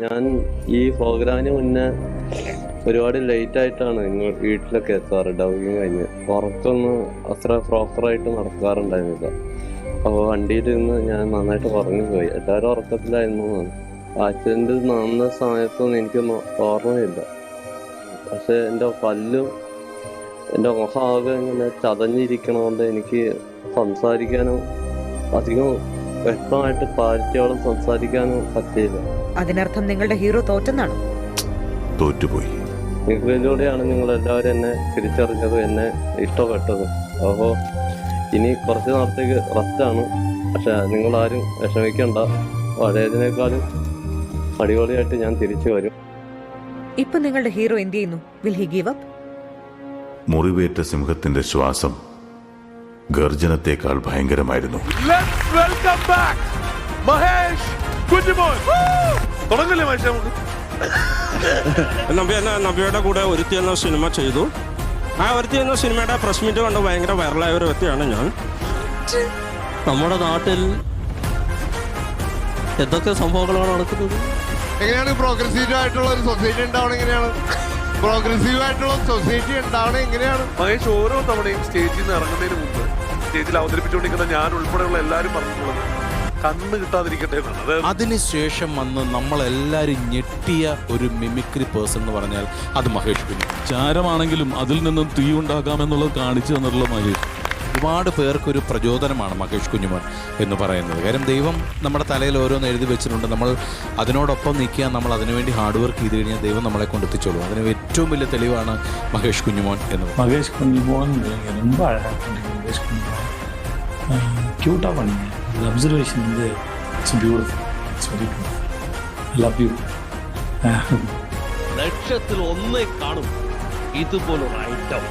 ഞാൻ ഈ പ്രോഗ്രാമിന് മുന്നേ ഒരുപാട് ലേറ്റ് ആയിട്ടാണ് വീട്ടിലൊക്കെ എത്താറ്. ഡബിങ് കഴിഞ്ഞ്. പുറത്തൊന്നും അത്ര പ്രോപ്പറായിട്ട് നടക്കാറുണ്ടായിരുന്നില്ല. അപ്പോൾ വണ്ടിയിൽ നിന്ന് ഞാൻ നന്നായിട്ട് ഉറങ്ങി പോയി എല്ലാവരും ഉറക്കത്തിലായിരുന്നു. എന്നാണ്. ആക്സിഡന്റ് നടന്ന സമയത്തൊന്നും എനിക്കൊന്നും ഓർമ്മയില്ല. പക്ഷെ എന്റെ പല്ലും എന്റെ മുഖാകെ ഇങ്ങനെ ചതഞ്ഞിരിക്കണോണ്ട് എനിക്ക് സംസാരിക്കാനും അധികം വ്യക്തമായിട്ട് ക്ലാരിറ്റിയോടെ സംസാരിക്കാനും പറ്റിയില്ല. അതിനർത്ഥം നിങ്ങളുടെ ഹീറോ തോറ്റെന്നാണോ? തോറ്റുപോയി. ഇതിലൂടെയാണ് നിങ്ങൾ എല്ലാവരും എന്നെ തിരിച്ചറിഞ്ഞതും എന്നെ ഇഷ്ടപ്പെട്ടതും. അപ്പോൾ ഇനി കുറച്ച് നാളത്തേക്ക് റെസ്റ്റാണ് പക്ഷെ നിങ്ങൾ നിങ്ങളാരും വിഷമിക്കണ്ട. പഴയതിനേക്കാളും അടിപൊളിയായിട്ട് ഞാൻ തിരിച്ചു വരും. ഇപ്പൊ നിങ്ങളുടെ ഹീറോ എന്ത് ചെയ്യുന്നു? വിൽ ഹി ഗീവ് അപ്പ് മുറിവേറ്റ സിംഹത്തിന്റെ ശ്വാസം ഗർജനത്തെക്കാൾ ഭയങ്കരമായിരുന്നു. Let's welcome back Mahesh Kunjumon. തുടങ്ങില്ലേ മനുഷ്യ നമുക്ക്? നബി എന്ന നബിയുടെ കൂടെ ഒരുത്തി എന്ന സിനിമ ചെയ്തു. ആ ഒരുത്തി എന്ന സിനിമയുടെ പ്രസ് മീറ്റ് കണ്ട് ഭയങ്കര വൈറലായ ഒരു വ്യക്തിയാണ് ഞാൻ. നമ്മുടെ നാട്ടിൽ എന്തൊക്കെ സംഭവങ്ങളാണ് നടക്കുന്നത്? എങ്ങനെയാണ് പ്രോഗ്രസീവ് ആയിട്ടുള്ള ഒരു സൊസൈറ്റി ഉണ്ടാവണം എങ്ങനെയാണ്? പ്രോഗ്രസീവ് ആയിട്ടുള്ള സൊസൈറ്റി ഉണ്ടാവണം എങ്ങനെയാണ്? മഹേഷ് ഓരോ തവണയും സ്റ്റേജിൽ നിന്ന് ഇറങ്ങുന്നതിന് മുമ്പ് സ്റ്റേജിൽ അവതരിപ്പിച്ചുകൊണ്ടിരിക്കുന്ന ഞാൻ ഉൾപ്പെടെയുള്ള എല്ലാവരും പറഞ്ഞിട്ടുള്ളത് കണ്ണ് കിട്ടാതിരിക്കട്ടെ എന്നാണ് അതായത് അതിനുശേഷം വന്ന് നമ്മളെല്ലാവരും ഞെട്ടിയ ഒരു മിമിക്രി പേഴ്സൺ എന്ന് പറഞ്ഞാൽ അത് മഹേഷ് കുഞ്ഞു ചാരമാണെങ്കിലും അതിൽ നിന്നും തീ ഉണ്ടാകാമെന്നുള്ളത് കാണിച്ചു തന്നിട്ടുള്ള മഹേഷ് ഒരുപാട് പേർക്കൊരു പ്രചോദനമാണ് മഹേഷ് കുഞ്ഞുമോൻ എന്ന് പറയുന്നത് കാര്യം ദൈവം നമ്മുടെ തലയിൽ ഓരോന്ന് എഴുതി വെച്ചിട്ടുണ്ട് നമ്മൾ അതിനോടൊപ്പം നിൽക്കുക നമ്മൾ അതിനുവേണ്ടി ഹാർഡ് വർക്ക് ചെയ്ത് കഴിഞ്ഞാൽ ദൈവം നമ്മളെ കൊണ്ട് എത്തിച്ചോളൂ അതിന് ഏറ്റവും വലിയ തെളിവാണ് മഹേഷ് കുഞ്ഞുമോൻ എന്ന് പറയുന്നത്. மகேஷ் குஞ்சுமோன் ரொம்ப அழகாக பண்ணுறீங்க மகேஷ் குஞ்சுமோன் க்யூட்டாக பண்ணீங்க the observation in there, it's beautiful. It's very good. I love you. ലക്ഷത്തിൽ ഒന്നേ കാണും ഇതുപോലൊരു ഐറ്റം